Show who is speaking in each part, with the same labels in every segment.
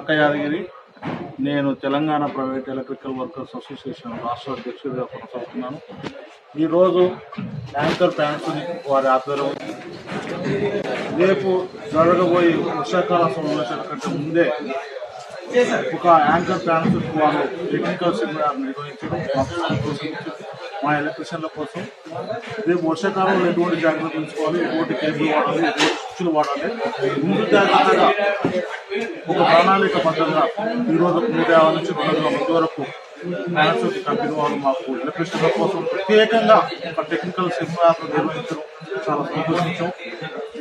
Speaker 1: అక్క యాదగిరి. నేను Telangana private electrical workers association రాష్ట్ర అధ్యక్షుడిగా కొనసాగుతున్నాను. ఈరోజు యాంకర్ ప్యాంట్స్ని వారి ఆధ్వర్యం రేపు జరగబోయే వర్షాకాల సమావేశాల కంటే ముందే ఒక యాంకర్ ప్యాంట్స్ వారు టెక్నికల్ సెమినార్ నిర్వహించడం మా ఎలక్ట్రిషియన్ల కోసం. రేపు వర్షాకాలంలో ఎటువంటి జాగ్రత్తలు తీసుకోవాలి ఎటువంటి కేబుల్ వాడాలి ఎటువంటి స్విచ్లు వాడాలి ముందు జాగ్రత్తగా ఒక ప్రణాళిక పద్ధతిగా ఈరోజు నూట యాభై నుంచి రెండు వందల మంది వరకు మ్యానుఫ్యాక్చరింగ్ కంపెనీ వాళ్ళు మాకు ఎలక్ట్రిసిటీ కోసం ప్రత్యేకంగా ఒక టెక్నికల్ సెమినార్ నిర్వహించడం చాలా సంతోషించాం.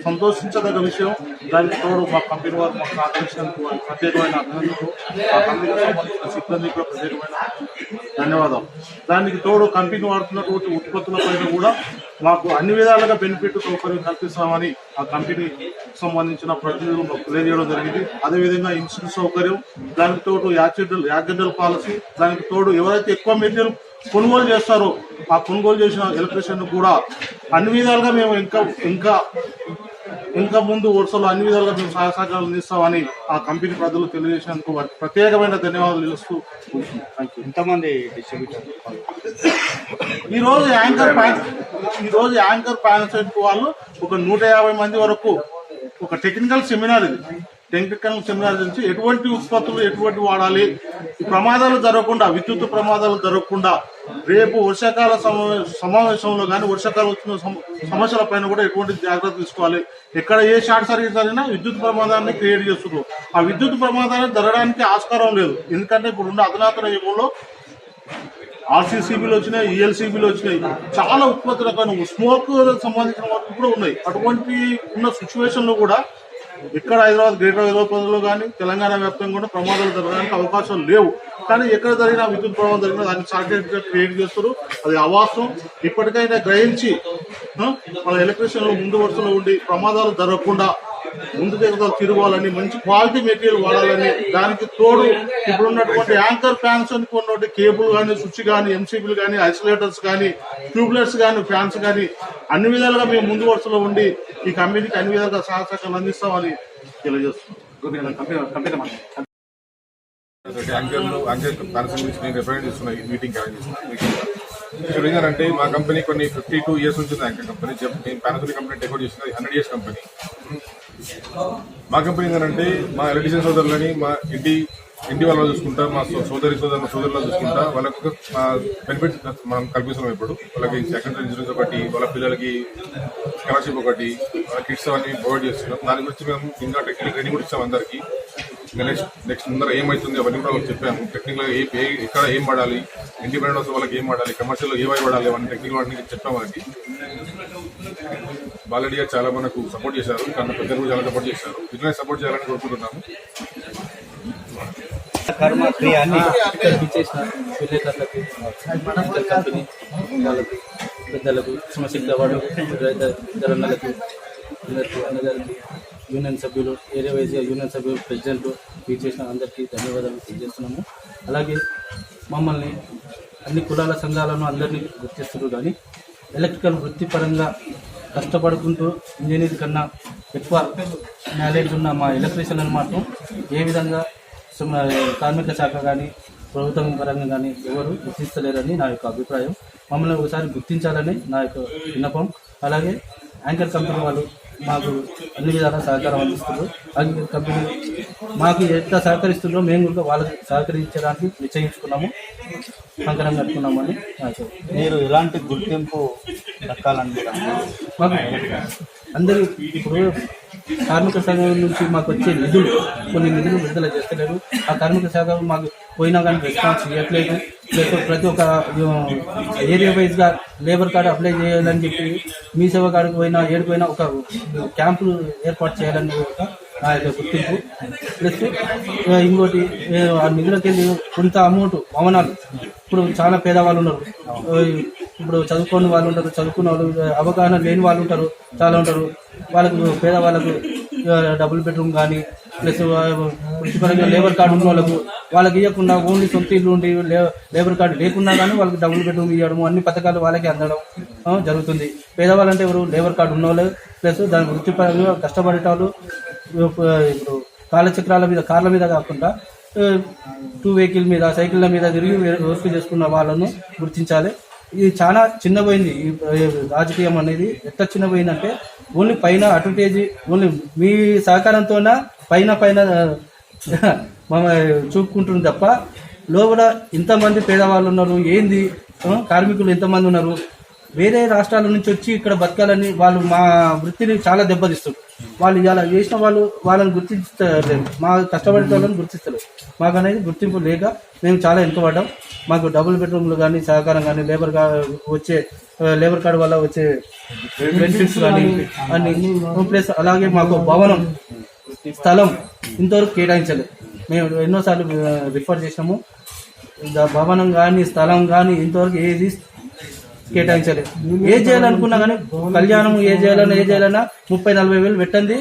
Speaker 1: సంతోషించదగ్గ విషయం దానికి తోడు మా కంపెనీ వారు మాకు సహకరించినందుకు ప్రత్యేకమైన అభినందనలు. మా కంపెనీకి సంబంధించిన సిబ్బందికి కూడా ప్రత్యేకమైన ధన్యవాదాలు. దానికి తోడు కంపెనీ వాడుతున్నటువంటి ఉత్పత్తుల పైన కూడా మాకు అన్ని విధాలుగా బెనిఫిట్ సౌకర్యం కల్పిస్తామని ఆ కంపెనీకి సంబంధించిన ప్రతినిధులు మాకు తెలియజేయడం జరిగింది. అదేవిధంగా ఇన్సూరెన్స్ సౌకర్యం దానికి తోడు యాక్సిడెంటల్ యాక్సిడెంటల్ పాలసీ దానికి తోడు ఎవరైతే ఎక్కువ మెటీరియల్ కొనుగోలు చేస్తారో ఆ కొనుగోలు చేసిన ఎలక్ట్రీషియన్ కూడా అన్ని విధాలుగా మేము ఇంకా ఇంకా ఇంకా ముందు వరుసలో అన్ని విధాలుగా మేము సహాయ సహకారాలు అందిస్తామని ఆ కంపెనీ ప్రజలు తెలియజేసినందుకు వారికి ప్రత్యేకమైన ధన్యవాదాలు తెలుస్తూ
Speaker 2: ఎంతమంది డిస్ట్రిబ్యూటర్
Speaker 1: ఈ రోజు యాంకర్ ఈ రోజు యాంకర్ ప్యానసైట్ వాళ్ళు ఒక నూట యాభై మంది వరకు ఒక టెక్నికల్ సెమినార్ ఇది. టెక్నికల్ సెమినార్ నుంచి ఎటువంటి ఉత్పత్తులు ఎటువంటి వాడాలి ప్రమాదాలు జరగకుండా విద్యుత్ ప్రమాదాలు జరగకుండా రేపు వర్షాకాల సమావేశంలో కానీ వర్షాకాలం వచ్చిన సమస్యల పైన కూడా ఎటువంటి జాగ్రత్త తీసుకోవాలి. ఎక్కడ ఏ షార్ట్ సర్వీస్ అయినా విద్యుత్ ప్రమాదాన్ని క్రియేట్ చేస్తున్నారు. ఆ విద్యుత్ ప్రమాదాన్ని జరగడానికి ఆస్కారం లేదు. ఎందుకంటే ఇప్పుడు ఉన్న అధునాతన యుగంలో ఆర్సీసీబీలు వచ్చినాయి ఈఎల్సీబీలు వచ్చినాయి. చాలా ఉత్పత్తి రకమైన స్మోక్ సంబంధించిన వరకు కూడా ఉన్నాయి. అటువంటి ఉన్న సిచ్యువేషన్లో కూడా ఇక్కడ హైదరాబాద్ గ్రేటర్ హైదరాబాద్లో కానీ తెలంగాణ వ్యాప్తంగా కూడా ప్రమాదాలు జరగడానికి అవకాశాలు లేవు. కానీ ఎక్కడ జరిగిన విద్యుత్ ప్రమాదం జరిగినా దాన్ని సాటిలైట్ క్రియేట్ చేస్తారు. అది అవాసం ఇప్పటికైనా గ్రహించి మన ఎలక్ట్రీషియన్ ముందు వరుసలో ఉండి ప్రమాదాలు జరగకుండా ముందు దగ్గర తిరగాలని మంచి క్వాలిటీ మెటీరియల్ వాడాలని దానికి తోడు ఇప్పుడు ఉన్నటువంటి యాంకర్ ఫ్యాన్స్ అనుకున్నటువంటి కేబుల్ కానీ స్విచ్ కానీ ఎంసీబీలు కానీ ఐసోలేటర్స్ కానీ ట్యూబ్లైట్స్ కానీ ఫ్యాన్స్ కానీ అన్ని విధాలుగా మేము ముందు వరుసలో ఉండి ఈ కంపెనీకి అన్ని విధాలుగా సహకారం అందిస్తామని తెలియజేస్తున్నాం.
Speaker 3: యాంకర్లు యాంకర్ గురించి నేను రిప్రజెంట్ చేస్తున్నా మీటింగ్ అరేంజ్ చేస్తున్నా మీటింగ్ ఏంటంటే మా కంపెనీ కొన్ని ఫిఫ్టీ టూ ఇయర్స్ నుంచి ఉంది. కంపెనీ నేను పానసోనిక్ కంపెనీ డెకోర్ చేసిన హండ్రెడ్ ఇయర్స్ కంపెనీ మా కంపెనీ ఏంటంటే మా ఎలక్ట్రీషియన్ సోదరులని మా ఇంటి ఇంటి వాళ్ళు చూసుకుంటా మా సోదరి సోదరు సోదరులను చూసుకుంటా వాళ్ళకు బెనిఫిట్ మనం కల్పిస్తున్నాం ఇప్పుడు. వాళ్ళకి సెకండరీ ఇన్సూరెన్స్ ఒకటి వాళ్ళ పిల్లలకి స్కాలర్షిప్ ఒకటి వాళ్ళ కిట్స్ అవన్నీ ప్రొవైడ్ చేస్తున్నాం. దాని గురించి మేము ఇంకా టెక్నికల్ ట్రైనింగ్ కూడా ఇస్తాం అందరికీ. ఇంకా నెక్స్ట్ నెక్స్ట్ ముందర ఏమవుతుంది అవన్నీ కూడా వాళ్ళకి చెప్పాము టెక్నికల్ ఏ ఎక్కడ ఏం వాడాలి ఇండిపెండెంట్ హౌస్ వాళ్ళకి ఏం వాడాలి కమర్షియల్ ఏవై వాడాలి అవన్నీ టెక్నికల్ వాటిని చెప్పాం వాళ్ళకి. బాలడిగా చాలా మనకు సపోర్ట్ చేశారు కన్నా పెద్దలు కూడా చాలా సపోర్ట్ చేశారు. ఇట్లనే సపోర్ట్ చేయాలని కోరుకుంటున్నాము.
Speaker 2: కర్మ క్రియ అన్ని
Speaker 4: ఇక్కడ డిజిటల్ కంపెనీ పెద్దలకు శ్రమశక్తి అవార్డు రైతు అందరికీ అన్నగారికి యూనియన్ సభ్యులు ఏరియా వైజ్గా యూనియన్ సభ్యులు ప్రెసిడెంట్ చేసిన అందరికీ ధన్యవాదాలు తెలియజేస్తున్నాము. అలాగే మమ్మల్ని అన్ని కులాల సంఘాలను అందరినీ గుర్తిస్తున్నారు కానీ ఎలక్ట్రికల్ వృత్తిపరంగా కష్టపడుకుంటూ ఇంజనీర్ కన్నా ఎక్కువ నాలెడ్జ్ ఉన్న మా ఎలక్ట్రీషియన్లను మాత్రం ఏ విధంగా కార్మిక శాఖ కానీ ప్రభుత్వం పరంగా కానీ ఎవరు గుర్తించలేరని నా యొక్క అభిప్రాయం. మమ్మల్ని ఒకసారి గుర్తించాలని నా యొక్క విన్నపం. అలాగే యాంకర్ కంపెనీ వాళ్ళు మాకు అన్ని విధాల సహకారం అందిస్తున్నారు. యాంకర్ కంపెనీ మాకు ఎంత సహకరిస్తుందో మేము కూడా వాళ్ళకి సహకరించడానికి నిశ్చయించుకున్నాము. కంకణం కట్టుకున్నామని
Speaker 2: మీరు ఎలాంటి గుర్తింపు దక్కాలనుకుంటున్నారు
Speaker 4: మాకు అందరూ ఇప్పుడు కార్మిక సంఘం నుంచి మాకు వచ్చే నిధులు కొన్ని నిధులు విడుదల చేస్తలేరు. ఆ కార్మిక శాఖ మాకు పోయినా కానీ రెస్పాన్స్ ఇవ్వట్లేదు. లేకపోతే ప్రతి ఒక్క ఏరియా వైజ్గా లేబర్ కార్డు అప్లై చేయాలని చెప్పి మీ సేవ కార్డుకు పోయినా ఏడిపోయినా ఒక క్యాంపులు ఏర్పాటు చేయాలని నా యొక్క గుర్తింపు. ప్లస్ ఇంకోటి ఆ నిధులకెళ్ళి కొంత అమౌంట్ భవనాలు ఇప్పుడు చాలా పేదవాళ్ళు ఉన్నారు. ఇప్పుడు చదువుకోని వాళ్ళు ఉంటారు చదువుకున్న వాళ్ళు అవగాహన లేని వాళ్ళు ఉంటారు చాలా ఉంటారు. వాళ్ళకు పేదవాళ్ళకు డబుల్ బెడ్రూమ్ కానీ ప్లస్ వృత్తిపరంగా లేబర్ కార్డు ఉన్న వాళ్ళకు వాళ్ళకి ఇవ్వకుండా ఓన్లీ సొంత ఇల్లు ఉండి లేబర్ కార్డు లేకున్నా కానీ వాళ్ళకి డబ్బులు బెడ్రూమ్ ఇవ్వడం అన్ని పథకాలు వాళ్ళకి అందడం జరుగుతుంది. పేదవాళ్ళంటే ఎవరు లేబర్ కార్డు ఉన్నవాళ్ళు ప్లస్ దాని వృత్తిపరంగా కష్టపడేటోళ్ళు ఇప్పుడు కాలచక్రాల మీద కార్ల మీద కాకుండా టూ వెహికల్ మీద సైకిళ్ళ మీద తిరిగి వర్క్ చేసుకున్న వాళ్ళను గుర్తించాలి. ఇది చాలా చిన్నపోయింది ఈ రాజకీయం అనేది ఎంత చిన్నపోయిందంటే ఓన్లీ పైన అడ్వర్టైజ్ ఓన్లీ మీ సహకారంతోన పైన పైన ఆ, మమ చూపుకుంటుంది తప్ప లోపల ఇంతమంది పేదవాళ్ళు ఉన్నారు ఏంది? కార్మికులు ఎంతమంది ఉన్నారు? వేరే రాష్ట్రాల నుంచి వచ్చి ఇక్కడ బతకాలని వాళ్ళు మా వృత్తిని చాలా దెబ్బతీస్తారు వాళ్ళు ఇలా చేసిన వాళ్ళు వాళ్ళని గుర్తించలేదు మా కష్టపడే వాళ్ళని గుర్తిస్తలేదు. మాకు అనేది గుర్తింపు లేక మేము చాలా వెనుకబడ్డాం. మాకు డబుల్ బెడ్రూమ్లు కానీ సహకారం కానీ లేబర్ వచ్చే లేబర్ కార్డు వల్ల వచ్చే బెనిఫిట్స్ కానీ అన్ని. ప్లస్ అలాగే మాకు భవనం స్థలం ఇంతవరకు కేటాయించలేదు మేము ఎన్నోసార్లు రిఫర్ చేసినాము. భవనం కానీ స్థలం కానీ ఇంతవరకు ఏది కేటాయించలేదు ఏ చేయాలనుకున్నా కానీ కళ్యాణం ఏ చేయాలన్నా ఏ చేయాలన్నా ముప్పై నలభై వేలు పెట్టండి.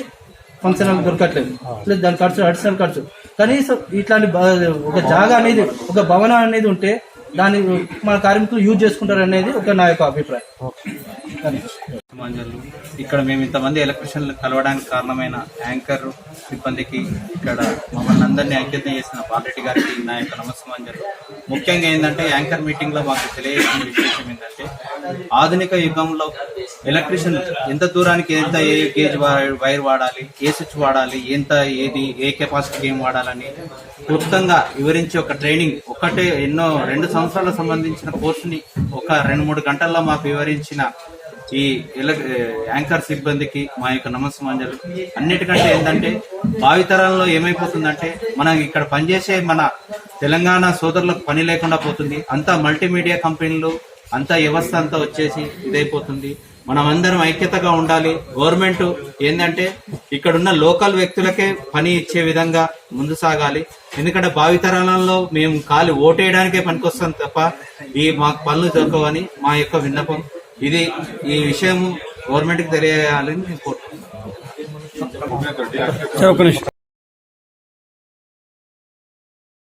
Speaker 4: ఫంక్షన్ హాల్ దొరకట్లేదు. లేదు దాని ఖర్చు అడిషనల్ ఖర్చు. కనీసం ఇట్లాంటి ఒక జాగా అనేది ఒక భవనం అనేది ఉంటే దాన్ని మన కార్మికులు యూజ్ చేసుకుంటారు అనేది ఒక నా యొక్క అభిప్రాయం.
Speaker 2: ఇక్కడ మేము ఇంతమంది ఎలక్ట్రీషియన్లు కలవడానికి కారణమైన యాంకర్ సిబ్బందికి ఇక్కడ మమ్మల్ని అందరినీ ఐక్యత చేసిన పాలరెడ్డి గారికి నా యొక్క నమస్కారం. ముఖ్యంగా ఏంటంటే యాంకర్ మీటింగ్లో మాకు తెలియజేసిన విశేషం ఏంటంటే ఆధునిక యుగంలో ఎలక్ట్రీషియన్ ఎంత దూరానికి ఎంత ఏ గేజ్ వైర్ వాడాలి ఏ స్విచ్ వాడాలి ఎంత ఏది ఏ కెపాసిటీకి ఏం వాడాలని క్లుప్తంగా వివరించి ఒక ట్రైనింగ్ ఒకటే ఎన్నో రెండు సంవత్సరాలకు సంబంధించిన కోర్సుని ఒక రెండు మూడు గంటల్లో మాకు వివరించిన ఈ యాంకర్ సిబ్బందికి మా యొక్క నమస్కారాలు అన్నిటికంటే ఏంటంటే భావితరంలో ఏమైపోతుందంటే మనం ఇక్కడ పనిచేసే మన తెలంగాణ సోదరులకు పని లేకుండా పోతుంది. అంతా మల్టీమీడియా కంపెనీలు అంతా వ్యవస్థ అంతా వచ్చేసి ఇదైపోతుంది. మనం అందరం ఐక్యతగా ఉండాలి. గవర్నమెంట్ ఏంటంటే ఇక్కడున్న లోకల్ వ్యక్తులకే పని ఇచ్చే విధంగా ముందు సాగాలి. ఎందుకంటే భావితరాలలో మేము ఖాళీ ఓటేయడానికే పనికొస్తాం తప్ప ఈ మాకు పనులు దొరకవని మా యొక్క విన్నపం. ఇది ఈ విషయం గవర్నమెంట్కి తెలియాలని నేను కోరుకుంటున్నాను.